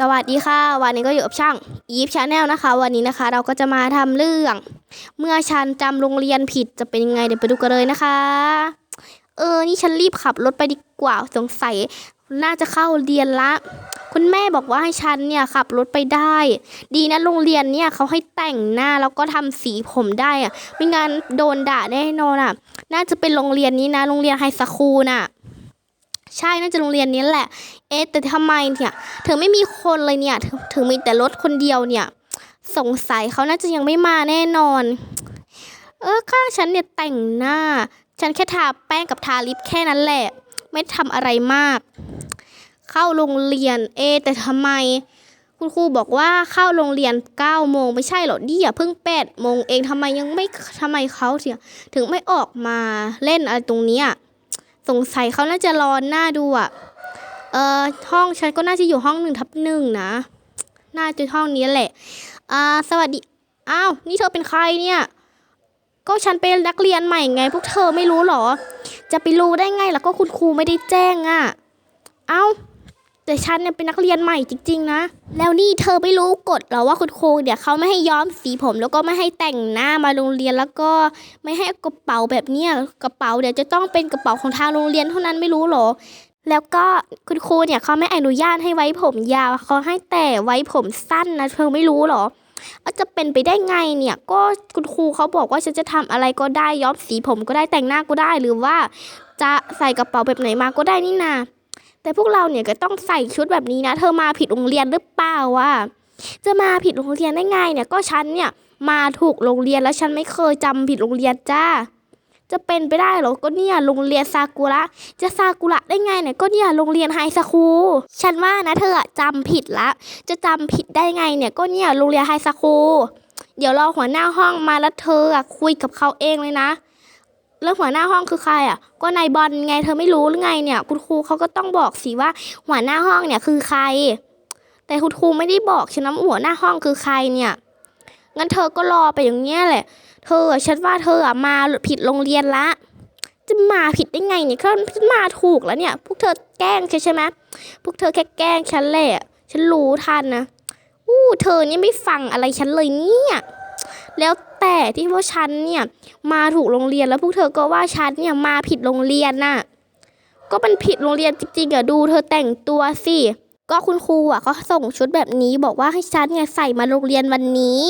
สวัสดีค่ะ วันนี้ก็อยู่กับช่างอีฟชาแนลนะคะ วันนี้นะคะ เราก็จะมาทำเรื่อง เมื่อฉันจำโรงเรียนผิดจะเป็นยังไงเดี๋ยวไปดูกันเลยนะคะ เออ นี่ฉันรีบขับรถไปดีกว่าสงสัย น่าจะเข้าเรียนละ คุณแม่บอกว่าให้ฉันเนี่ยขับรถไปได้ ดีนะโรงเรียนเนี่ยเขาให้แต่งหน้าแล้วก็ทำสีผมได้อะไม่งั้นโดนด่าแน่นอนอะ น่าจะเป็นโรงเรียนนี้นะ โรงเรียนไฮสคูลน่ะ ใช่น่าจะโรงเรียนนี้แหละ เอ๊ะแต่ทำไมเนี่ยถึงไม่มีคนเลยเนี่ยถึงถึงมีแต่รถคนเดียวเนี่ย สงสัยเขาน่าจะยังไม่มาแน่นอน เออข้าฉันเนี่ยแต่งหน้า ฉันแค่ทาแป้งกับทาลิปแค่นั้นแหละ ไม่ทำอะไรมาก เข้าโรงเรียน เอแต่ทำไม คุณครูบอกว่าเข้าโรงเรียน9โมงไม่ใช่เหรอนี่อะเพิ่ง8โมงเองทำไมยังไม่ทำไมเขาเสียถึงไม่ออกมาเล่นอะไรตรงนี้ สงสัยเขาน่าจะรอนหน้าดูอะเอ่อห้องฉันก็น่าจะอยู่ห้องหนึ่งทับหนึ่งนะน่าจะห้องนี้แหละอ่าสวัสดีอ้าวนี่เธอเป็นใครเนี่ย ก็ฉันเป็นนักเรียนใหม่ไง พวกเธอไม่รู้เหรอ จะไปรู้ได้ไงล่ะก็คุณครูไม่ได้แจ้งอะ่ะ เอ้า แต่ฉันเนี่ยเป็นนักเรียนใหม่จริง ๆ นะ แล้วนี่เธอไม่รู้กฎหรอว่าคุณครูเดี๋ยวเขาไม่ให้ย้อมสีผมแล้วก็ไม่ให้แต่งหน้ามาโรงเรียนแล้วก็ไม่ให้กระเป๋าแบบเนี้ยกระเป๋าเดี๋ยวจะต้องเป็นกระเป๋าของทางโรงเรียนเท่านั้นไม่รู้หรอ แล้วก็คุณครูเนี่ยเขาไม่อนุญาตให้ไว้ผมยาวเขาให้แต่ไว้ผมสั้นนะเธอไม่รู้หรอเอาจะเป็นไปได้ไงเนี่ยก็คุณครูเขาบอกว่าฉันจะทำอะไรก็ได้ย้อมสีผมก็ได้แต่งหน้าก็ได้หรือว่า จะใส่กระเป๋าแบบไหนมาก็ได้นี่นา แต่พวกเราเนี่ยก็ต้องใส่ชุดแบบนี้นะ เธอมาผิดโรงเรียนหรือเปล่าวะจะมาผิดโรงเรียนได้ไงเนี่ยก็ฉันเนี่ยมาถูกโรงเรียนแล้วฉันไม่เคยจำผิดโรงเรียนจ้า จะเป็นไปได้หรอ ก็เนี่ยโรงเรียนซากุระ จะซากุระได้ไงเนี่ยก็เนี่ยโรงเรียนไฮสคูล ฉันว่านะเธออะจำผิดละ จะจำผิดได้ไงเนี่ยก็เนี่ยโรงเรียนไฮสคูล เดี๋ยวรอหัวหน้าห้องมาแล้วเธอคุยกับเขาเองเลยนะ แล้วหัวหน้าห้องคือใครอะ ก็นายบอลไงเธอไม่รู้หรือไงเนี่ย คุณครูเขาก็ต้องบอกสิว่าหัวหน้าห้องเนี่ยคือใคร แต่คุณครูไม่ได้บอกฉันนะว่าหัวหน้าห้องคือใครเนี่ย งั้นเธอก็รอไปอย่างเงี้ยแหละ เธอฉันว่าเธออะมาผิดโรงเรียนละ จะมาผิดได้ไงเนี่ยก็ฉันมาถูกแล้วเนี่ย พวกเธอแกล้งฉันใช่ไหมพวกเธอแค่แกล้งฉันแหละ ฉันรู้ทันนะอู้เธอเนี่ยไม่ฟังอะไรฉันเลยเนี่ย แล้วแต่ที่ว่าฉันเนี่ยมาถูกโรงเรียนแล้วพวกเธอก็ว่าฉันเนี่ยมาผิดโรงเรียนน่ะ ก็มันผิดโรงเรียนจริงๆอะดูเธอแต่งตัวสิ ก็คุณครูอะเขาส่งชุดแบบนี้บอกว่าให้ฉันเนี่ยใส่มาโรงเรียนวันนี้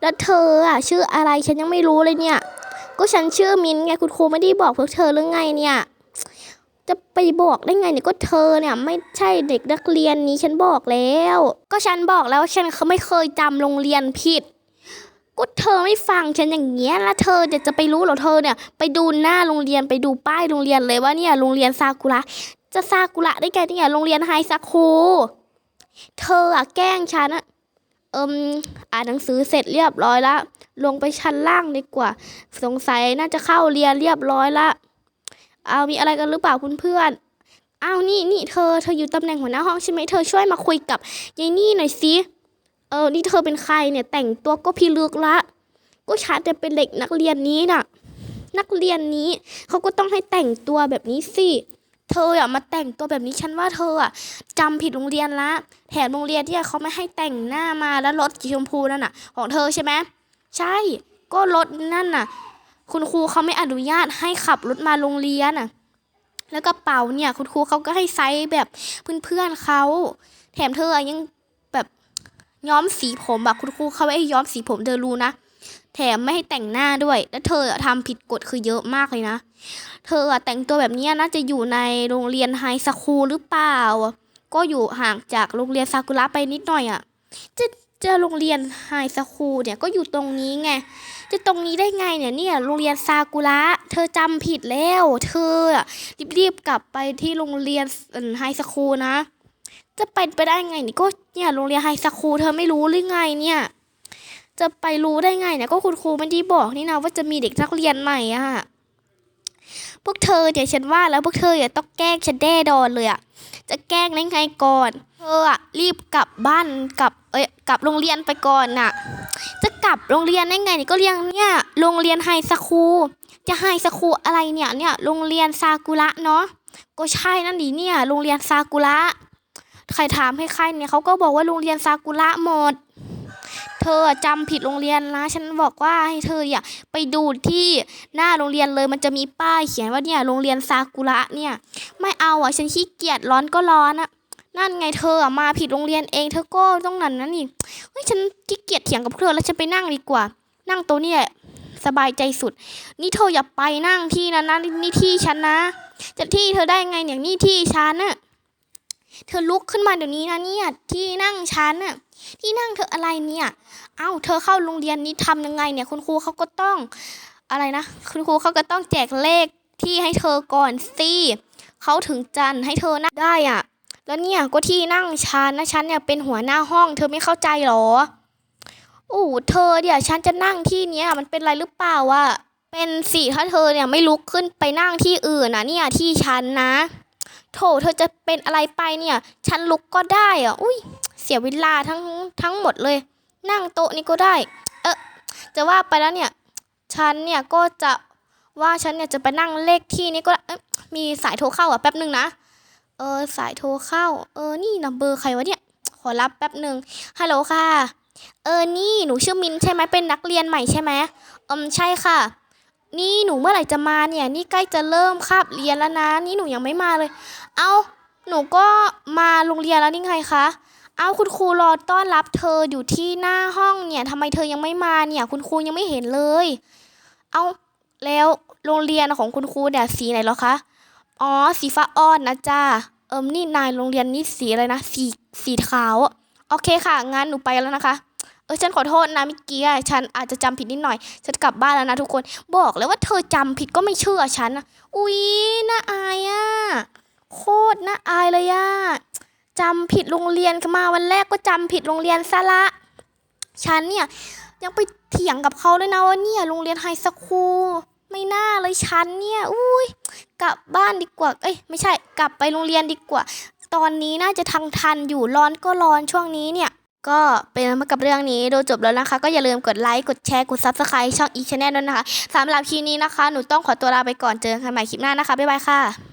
แล้วเธออะชื่ออะไรฉันยังไม่รู้เลยเนี่ย ก็ฉันชื่อมินไงคุณครูไม่ได้บอกพวกเธอหรือไงเนี่ยจะไปบอกได้ไงเนี่ยก็เธอเนี่ยไม่ใช่เด็กนักเรียนนี้ฉันบอกแล้ว ก็ฉันบอกแล้วฉันเขาไม่เคยจำโรงเรียนผิด ก็เธอไม่ฟังฉันอย่างเงี้ยแล้วเธอเดี๋ยวจะไปรู้เหรอเธอเนี่ย ไปดูหน้าโรงเรียนไปดูป้ายโรงเรียนเลยว่าเนี่ยโรงเรียนซากุระจะซากุระได้ไงเนี่ยโรงเรียนไฮสคูลเธออะแกล้งฉันอะเอิมอ่านหนังสือเสร็จเรียบร้อยละลงไปชั้นล่างดีกว่า สงสัยน่าจะเข้าเรียนเรียบร้อยละเอามีอะไรกันหรือเปล่าคุณเพื่อนอ้าวนี่นี่เธอเธออยู่ตำแหน่งหัวหน้าห้องใช่ไหมเธอช่วยมาคุยกับยายนี่หน่อยสิ เออ นี่เธอเป็นใครเนี่ย แต่งตัวก็พิลึกละ ก็ฉันจะเป็นเด็กนักเรียนนี้น่ะ นักเรียนนี้เขาก็ต้องให้แต่งตัวแบบนี้สิ เธออะมาแต่งตัวแบบนี้ฉันว่าเธออะจำผิดโรงเรียนละ แถมโรงเรียนที่เขาไม่ให้แต่งหน้ามาแล้วรถสีชมพูนั่นน่ะ ของเธอใช่ไหมใช่ ก็รถนั่นน่ะ คุณครูเขาไม่อนุญาตให้ขับรถมาโรงเรียนน่ะ แล้วกระเป๋าเนี่ย คุณครูเขาก็ให้ไซส์แบบเพื่อนๆเขา แถมเธอยัง ย้อมสีผมแบบคุณครูเขาไม่ให้ย้อมสีผมเธอรู้นะ แถมไม่ให้แต่งหน้าด้วย แล้วเธออะทำผิดกฎคือเยอะมากเลยนะ เธอแต่งตัวแบบนี้น่าจะอยู่ในโรงเรียนไฮสคูลหรือเปล่า ก็อยู่ห่างจากโรงเรียนซากุระไปนิดหน่อยอะ่ะ จะเจอโรงเรียนไฮสคูลเนี่ยก็อยู่ตรงนี้ไง จะตรงนี้ได้ไงเนี่ยเนี่ยโรงเรียนซากุระ เธอจำผิดแล้ว เธอรีบๆกลับไปที่โรงเรียนไฮสคูลนะ จะเป็นไปได้ไงนี่ก็เนี่ยโรงเรียนไฮสคูลเธอไม่รู้หรือไงเนี่ย จะไปรู้ได้ไงเนี่ยก็คุณครูไม่ได้บอกนี่นะว่าจะมีเด็กนักเรียนใหม่อะพวกเธอเดี๋ยวฉันว่าแล้วพวกเธออย่าต้องแกล้งฉันแน่ดอนเลยอะจะแกล้งได้ไงก่อนเธออะรีบกลับบ้านกลับเอ้ยกลับโรงเรียนไปก่อนน่ะ จะกลับโรงเรียนได้ไงนี่ก็เรียงเนี่ยโรงเรียนไฮสคูลจะไฮสคูลอะไรเนี่ยเนี่ยโรงเรียนซากุระเนาะก็ใช่นั่นดีเนี่ยโรงเรียนซากุระ ใครถามให้ใครเนี่ยเขาก็บอกว่าโรงเรียนซากุระหมด เธอจำผิดโรงเรียนนะฉันบอกว่าให้เธออย่าไปดูที่หน้าโรงเรียนเลยมันจะมีป้ายเขียนว่าเนี่ยโรงเรียนซากุระเนี่ย ไม่เอาอะฉันขี้เกียจร้อนก็ร้อนอะนั่นไงเธอมาผิดโรงเรียนเองเธอก็ต้องนั่นนั่นนี่เฮ้ยฉันขี้เกียจเถียงกับเธอแล้วฉันไปนั่งดีกว่า นั่งโต๊ะนี่แหละสบายใจสุด นี่เธออย่าไปนั่งที่นั้นนะนี่ที่ฉันนะ จะที่เธอได้ไงเนี่ยนี่ที่ฉันน่ะ เธอลุกขึ้นมาเดี๋ยวนี้นะเนี่ยที่นั่งฉันน่ะที่นั่งเธออะไรเนี่ย เอ้าเธอเข้าโรงเรียนนี้ทำยังไงเนี่ย คุณครูเขาก็ต้องอะไรนะ คุณครูเขาก็ต้องแจกเลขที่ให้เธอก่อนสิเขาถึงจันให้เธอนั่งได้อะ แล้วเนี่ยก็ที่นั่งฉันนะฉันเนี่ยเป็นหัวหน้าห้อง เธอไม่เข้าใจหรอโอ้เธอเดี๋ยวฉันจะนั่งที่เนี้ยมันเป็นอะไรหรือเปล่าวะเป็นสิถ้าเธอเนี่ยไม่ลุกขึ้นไปนั่งที่อื่นนะเนี่ยที่ฉันนะ โถเธอจะเป็นอะไรไปเนี่ย ฉันลุกก็ได้อะอุ้ยเสียเวลาทั้งทั้งหมดเลย นั่งโต๊ะนี้ก็ได้ เออจะว่าไปแล้วเนี่ย ฉันเนี่ยก็จะว่าฉันเนี่ยจะไปนั่งเลขที่นี้ก็เอ๊ะมีสายโทรเข้าอะแป๊บหนึ่งนะ เออสายโทรเข้า เออนี่นัมเบอร์ใครวะเนี่ย ขอรับแป๊บหนึ่งฮัลโหลค่ะ เออนี่หนูชื่อมินใช่ไหมเป็นนักเรียนใหม่ใช่ไหมอืมใช่ค่ะ นี่หนูเมื่อไหร่จะมาเนี่ย นี่ใกล้จะเริ่มคาบเรียนแล้วนะ นี่หนูยังไม่มาเลย เอาหนูก็มาโรงเรียนแล้วนี่ไงคะ เอาคุณครูรอต้อนรับเธออยู่ที่หน้าห้องเนี่ยทำไมเธอยังไม่มาเนี่ย คุณครูยังไม่เห็นเลย เอาแล้วโรงเรียนของคุณครูเนี่ยสีไหนหรอคะ อ๋อสีฟ้าอ่อนนะจ้าเอิมนี่นายโรงเรียนนี่สีอะไรนะ สีสีขาว โอเคค่ะงั้นหนูไปแล้วนะคะ ออฉันขอโทษนะเมิกี้ฉันอาจจะจำผิดนิดหน่อย ฉันกลับบ้านแล้วนะทุกคน บอกเลยว่าเธอจำผิดก็ไม่เชื่อฉันนะอุ๊ยน่าอายอะโคตรน่าอายเลยอะจำผิดโรงเรียนมาวันแรกก็จำผิดโรงเรียนซะละ ฉันเนี่ยยังไปเถียงกับเขาด้วยนะว่าเนี่ยโรงเรียนไฮสคูลไม่น่าเลยฉันเนี่ย อุ้ยกลับบ้านดีกว่า เอ้ยไม่ใช่กลับไปโรงเรียนดีกว่า ตอนนี้น่าจะทังทันอยู่ร้อนก็ร้อนช่วงนี้เนี่ย ก็เป็นมากับเรื่องนี้ดูจบแล้วนะคะ ก็อย่าลืมกดไลค์ กดแชร์ กด s u b สไครต์ช่องอีชแนลด้วยนะคะสำหรับคลิปนี้นะคะ หนูต้องขอตัวลาไปก่อนเจอกันใหม่คลิปหน้านะคะ บ๊ายบายค่ะ